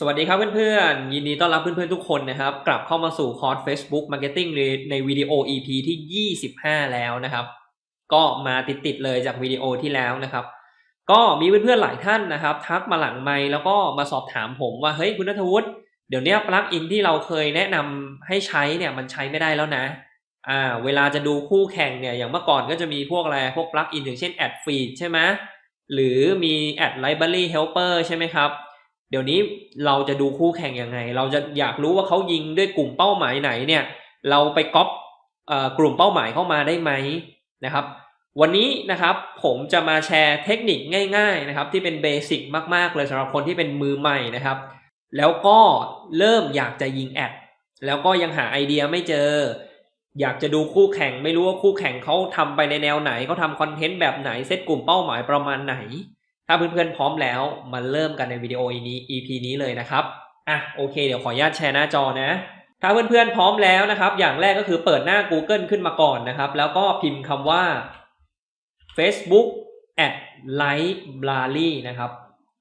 สวัสดีครับเพื่อนๆ ยินดีต้อนรับเพื่อนๆทุกคนนะครับ กลับเข้ามาสู่คอร์ส Facebook Marketing ในในวิดีโอ EP ที่ 25 แล้วนะครับ ก็มาติดๆเลยจากวิดีโอที่แล้วนะครับ ก็มีเพื่อนๆหลายท่านนะครับ ทักมาหลังไมค์แล้วก็มาสอบถามผมว่าเฮ้ยคุณนัทวุฒิเดี๋ยวนี้ปลั๊กอินที่เราเคยแนะนำให้ใช้เนี่ยมันใช้ไม่ได้แล้วนะอ่าเวลาจะดูคู่แข่งเนี่ยอย่างเมื่อก่อนก็จะมีพวกอะไรพวกปลั๊กอินอย่างเช่น Ad Feed ใช่ไหมหรือมี Ad Library Helper ใช่ไหมครับ เดี๋ยวนี้เราจะดูคู่แข่งยังไง เราจะอยากรู้ว่าเขายิงด้วยกลุ่มเป้าหมายไหนเนี่ย เราไปก๊อปกลุ่มเป้าหมายเข้ามาได้ไหมนะครับ วันนี้นะครับผมจะมาแชร์เทคนิคง่าย ๆนะครับ ที่เป็นเบสิกมากๆเลยสำหรับคนที่เป็นมือใหม่นะครับ แล้วก็เริ่มอยากจะยิงแอดแล้วก็ยังหาไอเดียไม่เจอ อยากจะดูคู่แข่งไม่รู้ว่าคู่แข่งเขาทำไปในแนวไหนเขาทำคอนเทนต์แบบไหนเซตกลุ่มเป้าหมายประมาณไหน ถ้าเพื่อนๆพร้อมแล้วมาเริ่มกันในวิดีโอนี้ EP นี้เลยนะครับอะโอเค เดี๋ยวขออนุญาตแชร์หน้าจอนะ ถ้าเพื่อนๆพร้อมแล้วนะครับ อย่างแรกก็คือเปิดหน้า Google ขึ้นมาก่อนนะครับ แล้วก็พิมพ์คำว่า Facebook at library นะครับ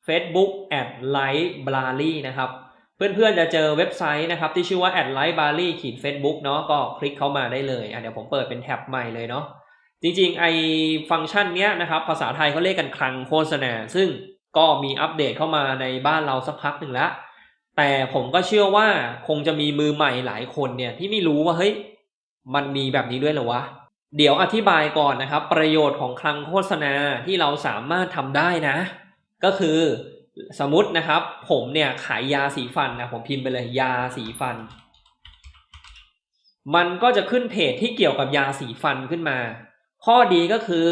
Facebook at library นะครับเพื่อนๆจะเจอเว็บไซต์นะครับ ที่ชื่อว่า at library ขีด Facebook เนาะก็คลิกเข้ามาได้เลยอะเดี๋ยวผมเปิดเป็นแท็บใหม่เลยเนาะ จริงๆ ไอฟังก์ชันเนี้ยนะครับ ภาษาไทยเขาเรียกกันคลังโฆษณา ซึ่งก็มีอัปเดตเข้ามาในบ้านเราสักพักหนึ่งแล้ว แต่ผมก็เชื่อว่าคงจะมีมือใหม่หลายคนเนี่ยที่ไม่รู้ว่าเฮ้ยมันมีแบบนี้ด้วยเหรอวะ เดี๋ยวอธิบายก่อนนะครับ ประโยชน์ของคลังโฆษณาที่เราสามารถทำได้นะ ก็คือสมมตินะครับ ผมเนี่ยขายยาสีฟันนะผมพิมพ์ไปเลยยาสีฟัน มันก็จะขึ้นเพจที่เกี่ยวกับยาสีฟันขึ้นมา ข้อดีก็คือ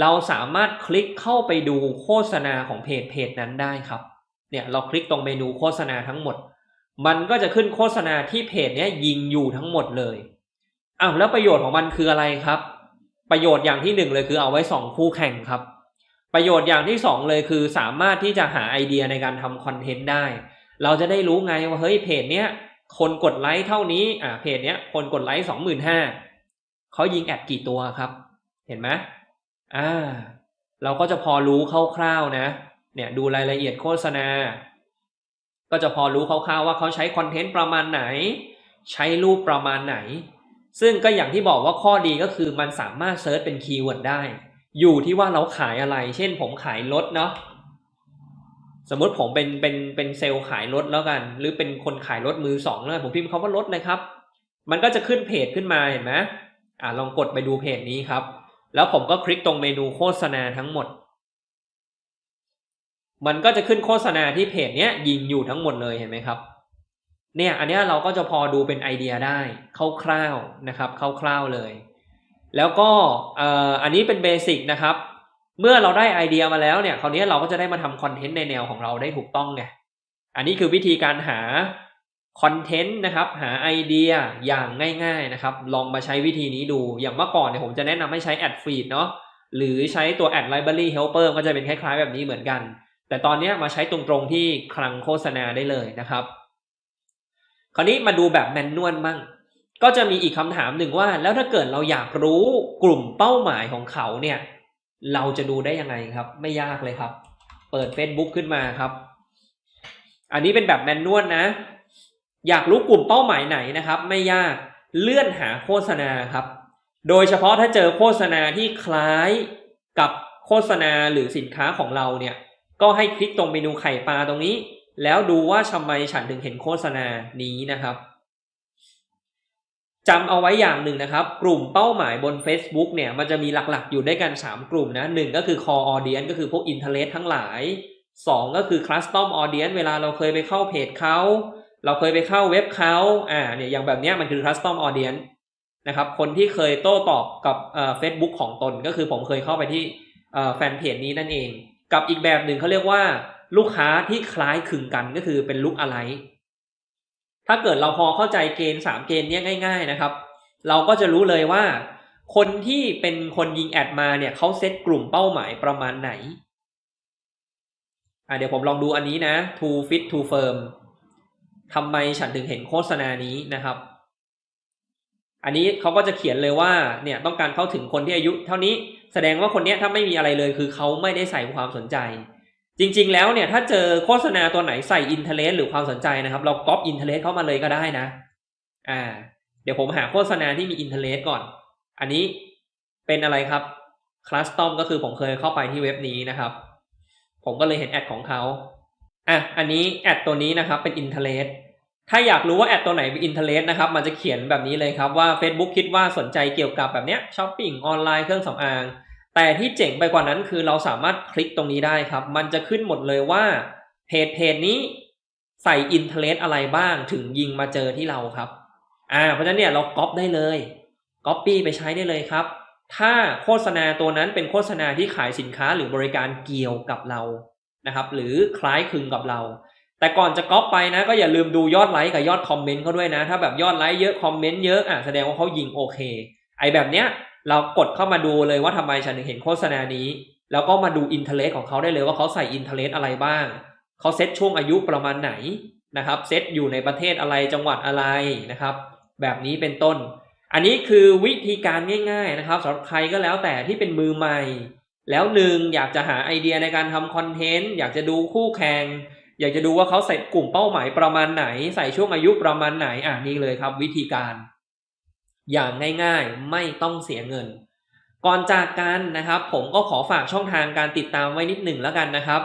เราสามารถคลิกเข้าไปดูโฆษณาของเพจเพจนั้นได้ครับ เนี่ยเราคลิกตรงเมนูโฆษณาทั้งหมด มันก็จะขึ้นโฆษณาที่เพจเนี้ยยิงอยู่ทั้งหมดเลยอ้าวแล้วประโยชน์ของมันคืออะไรครับ ประโยชน์อย่างที่หนึ่งเลยคือเอาไว้ส่องคู่แข่งครับ ประโยชน์อย่างที่สองเลยคือสามารถที่จะหาไอเดียในการทำคอนเทนต์ได้ เราจะได้รู้ไงว่าเฮ้ยเพจเนี้ยคนกดไลค์เท่านี้อ่าเพจเนี้ยคนกดไลค์สองหมื่นห้าเขายิงแอดกี่ตัวครับ เห็นไหมอ่า เราก็จะพอรู้คร่าวๆนะ เนี่ยดูรายละเอียดโฆษณา ก็จะพอรู้คร่าวๆว่าเขาใช้คอนเทนต์ประมาณไหน ใช้รูปประมาณไหน ซึ่งก็อย่างที่บอกว่าข้อดีก็คือมันสามารถเซิร์ชเป็นคีย์เวิร์ดได้ อยู่ที่ว่าเราขายอะไร เช่นผมขายรถเนาะสมมติผมเป็นเป็นเป็นเซลล์ขายรถแล้วกัน หรือเป็นคนขายรถมือสองเลยผมพิมพ์คำว่ารถเลยครับ มันก็จะขึ้นเพจขึ้นมาเห็นไหมอ่าลองกดไปดูเพจนี้ครับ แล้วผมก็คลิกตรงเมนูโฆษณาทั้งหมด มันก็จะขึ้นโฆษณาที่เพจเนี้ยยิงอยู่ทั้งหมดเลยเห็นไหมครับ เนี่ยอันนี้เราก็จะพอดูเป็นไอเดียได้คร่าวๆนะครับคร่าวๆเลย แล้วก็อ่ออันนี้เป็นเบสิกนะครับ เมื่อเราได้ไอเดียมาแล้วเนี่ยคราวนี้เราก็จะได้มาทำคอนเทนต์ในแนวของเราได้ถูกต้องไงอันนี้คือวิธีการหา คอนเทนต์นะครับหาไอเดียอย่างง่ายๆนะครับลองมาใช้วิธีนี้ดูอย่างเมื่อก่อนเนี่ยผมจะแนะนำให้ใช้ Ad Feed เนาะหรือใช้ตัว Ad Library Helper ก็จะเป็นคล้ายๆแบบนี้เหมือนกัน แต่ตอนนี้มาใช้ตรงๆที่คลังโฆษณาได้เลยนะครับ คราวนี้มาดูแบบแมนนวลบ้างก็จะมีอีกคำถามหนึ่งว่า แล้วถ้าเกิดเราอยากรู้กลุ่มเป้าหมายของเขาเนี่ย เราจะดูได้ยังไงครับ ไม่ยากเลยครับ เปิด Facebook ขึ้นมาครับ อันนี้เป็นแบบแมนนวลนะ อยากรู้กลุ่มเป้าหมายไหนนะครับ ไม่ยากเลื่อนหาโฆษณาครับ โดยเฉพาะถ้าเจอโฆษณาที่คล้ายกับโฆษณาหรือสินค้าของเราเนี่ย ก็ให้คลิกตรงเมนูไข่ปลาตรงนี้ แล้วดูว่าทำไมฉันถึงเห็นโฆษณานี้นะครับจำเอาไว้อย่างหนึ่งนะครับ กลุ่มเป้าหมายบน Facebook เนี่ยมันจะมีหลักๆ อยู่ด้วยกัน 3 กลุ่มนะหนึ่งก็คือ core audience ก็คือพวก interest ทั้งหลาย 2 ก็คือ custom audience เวลาเราเคยไปเข้าเพจเขา เราเคยไปเข้าเว็บเขาอ่าเนี่ยอย่างแบบเนี้ยมันคือ custom audience นะครับ คนที่เคยโต้ตอบกับเอ่อ Facebook ของตนก็คือผมเคยเข้าไปที่อ่อแฟนเพจนี้นั่นเอง กับอีกแบบหนึ่งเขาเรียกว่าลูกค้าที่คล้ายคลึงกันก็คือเป็นลุกอะไร ถ้าเกิดเราพอเข้าใจเกณฑ์สามเกณฑ์นี้ง่าย ๆนะครับ เราก็จะรู้เลยว่า คนที่เป็นคนยิงแอดมาเนี่ยเขาเซตกลุ่มเป้าหมายประมาณไหนอะเดี๋ยวผมลองดูอันนี้นะ too fit too firm ทำไมฉันถึงเห็นโฆษณานี้นะครับ อันนี้เขาก็จะเขียนเลยว่าเนี่ยต้องการเข้าถึงคนที่อายุ เท่านี้แสดงว่าคนเนี้ยถ้าไม่มีอะไรเลยคือเขาไม่ได้ใส่ความสนใจ จริง ๆ แล้วเนี่ยถ้าเจอโฆษณาตัวไหนใส่อินเทอร์เหรือความสนใจนะครับ เราก๊อปอินเทอร์เข้ามาเลยก็ได้นะอ่า เดี๋ยวผมหาโฆษณาที่มีอินเทอร์ก่อน อันนี้เป็นอะไรครับคลาสตอมก็คือผมเคยเข้าไปที่เว็บนี้นะครับ ผมก็เลยเห็นแอดของเขา อะอันนี้แอดตัวนี้นะครับเป็นอินเทอร์ถ้าอยากรู้ว่าแอดตัวไหนเป็นอินเทอร์เนตนะครับมันจะเขียนแบบนี้เลยครับว่า Facebook คิดว่าสนใจเกี่ยวกับแบบเนี้ยช้อปปิ้งออนไลน์เครื่องสำอาง แต่ที่เจ๋งไปกว่านั้นคือเราสามารถคลิกตรงนี้ได้ครับ มันจะขึ้นหมดเลยว่าเพจเพจนี้ใส่อินเทอร์เน็ตอะไรบ้างถึงยิงมาเจอที่เราครับ อ่า เพราะฉะนั้นเนี่ยเราก๊อปได้เลยก๊อปปี้ไปใช้ได้เลยครับ ถ้าโฆษณาตัวนั้นเป็นโฆษณาที่ขายสินค้าหรือบริการเกี่ยวกับเรา นะครับหรือคล้ายคลึงกับเรา แต่ก่อนจะก๊อปไปนะ ก็อย่าลืมดูยอดไลค์กับยอดคอมเมนต์เขาด้วยนะ ถ้าแบบยอดไลค์เยอะคอมเมนต์เยอะอะแสดงว่าเขายิงโอเค ไอแบบเนี้ยเรากดเข้ามาดูเลยว่าทำไมฉันถึงเห็นโฆษณานี้ แล้วก็มาดูอินเทอร์เน็ตของเขาได้เลยว่าเขาใส่อินเทอร์เน็ตอะไรบ้างเขาเซตช่วงอายุประมาณไหนนะครับเซตอยู่ในประเทศอะไรจังหวัดอะไรนะครับ แบบนี้เป็นต้น อันนี้คือวิธีการง่าย ๆนะครับสำหรับใครก็แล้วแต่ที่เป็นมือใหม่ แล้วหนึ่งอยากจะหาไอเดียในการทำคอนเทนต์อยากจะดูคู่แข่งอยากจะดูว่าเขาใส่กลุ่มเป้าหมายประมาณไหน ใส่ช่วงอายุประมาณไหนอะนี่เลยครับวิธีการ อย่างง่ายๆไม่ต้องเสียเงิน ก่อนจากกันนะครับ ผมก็ขอฝากช่องทางการติดตามไว้นิดหนึ่งแล้วกันนะครับ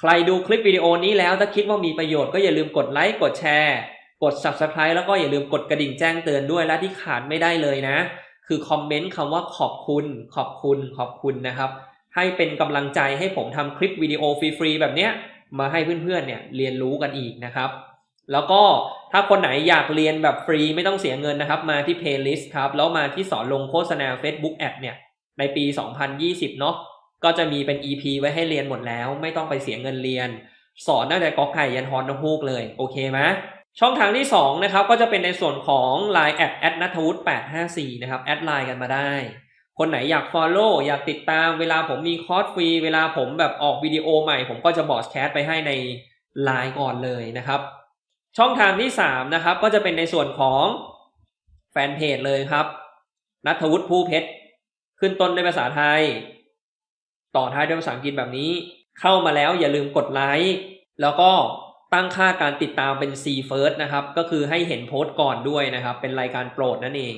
ใครดูคลิปวิดีโอนี้แล้วถ้าคิดว่ามีประโยชน์ก็อย่าลืมกดไลค์กดแชร์ กด subscribe แล้วก็อย่าลืมกดกระดิ่งแจ้งเตือนด้วยและที่ขาดไม่ได้เลยนะ คือคอมเมนต์คำว่าขอบคุณ ขอบคุณ ขอบคุณนะครับ ให้เป็นกำลังใจให้ผมทำคลิปวิดีโอฟรีๆแบบเนี้ยมาให้เพื่อนๆเนี่ยเรียนรู้กันอีกนะครับ แล้วก็ถ้าคนไหนอยากเรียนแบบฟรีไม่ต้องเสียเงินนะครับ มาที่ playlist ครับ แล้วมาที่สอนลงโฆษณา Facebook Ad เนี่ยในปี 2020 เนาะก็จะมีเป็น EP ไว้ให้เรียนหมดแล้ว ไม่ต้องไปเสียเงินเรียน สอนตั้งแต่กอไก่ยันฮอนนฮูกเลย โอเคไหมช่องทางที่ 2 นะครับ ก็จะเป็นในส่วนของ Line แอดแอดนัทวุฒิ854 นะครับ แอดไลน์กันมาได้ คนไหนอยาก Follow อยากติดตามเวลาผมมีคอร์สฟรี เวลาผมแบบออกวิดีโอใหม่ ผมก็จะบอสแคสไปให้ในไลน์ก่อนเลยนะครับ ช่องทางที่ 3 นะครับ ก็จะเป็นในส่วนของแฟนเพจเลยครับนัทวุฒิผู้เพชร ขึ้นต้นด้วยภาษาไทย ต่อท้ายด้วยภาษาอังกฤษแบบนี้ เข้ามาแล้วอย่าลืมกดไลค์แล้วก็ตั้งค่าการติดตามเป็น C first นะครับ ก็คือให้เห็นโพสต์ก่อนด้วยนะครับ เป็นรายการโปรดนั่นเอง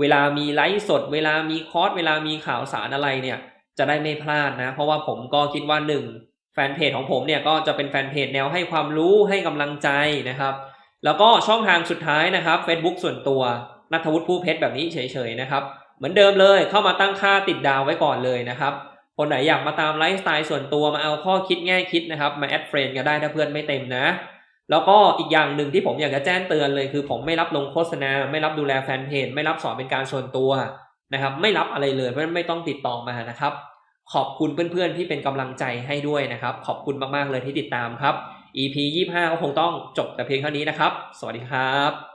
เวลามีไลฟ์สด เวลามีคอร์สเวลามีข่าวสารอะไรเนี่ย จะได้ไม่พลาดนะ เพราะว่าผมก็คิดว่าหนึ่งแฟนเพจของผมเนี่ยก็จะเป็นแฟนเพจแนวให้ความรู้ให้กำลังใจนะครับ แล้วก็ช่องทางสุดท้ายนะครับ Facebook ส่วนตัวนัทวุฒิผู้เพชรแบบนี้เฉยๆนะครับ เหมือนเดิมเลยเข้ามาตั้งค่าติดดาวไว้ก่อนเลยนะครับคนไหนอยากมาตามไลฟ์สไตล์ส่วนตัวมาเอาข้อคิดง่ายคิดนะครับ มาแอดเฟรนก็ได้ถ้าเพื่อนไม่เต็มนะ แล้วก็อีกอย่างหนึ่งที่ผมอยากจะแจ้งเตือนเลยคือ ผมไม่รับลงโฆษณา ไม่รับดูแลแฟนเพจไม่รับสอนเป็นการส่วนตัวนะครับ ไม่รับอะไรเลยเพราะไม่ต้องติดต่อมานะครับ ขอบคุณเพื่อนๆที่เป็นกำลังใจให้ด้วยนะครับ ขอบคุณมากๆเลยที่ติดตามครับ EP 25ก็คงต้องจบแต่เพียงเท่านี้นะครับ สวัสดีครับ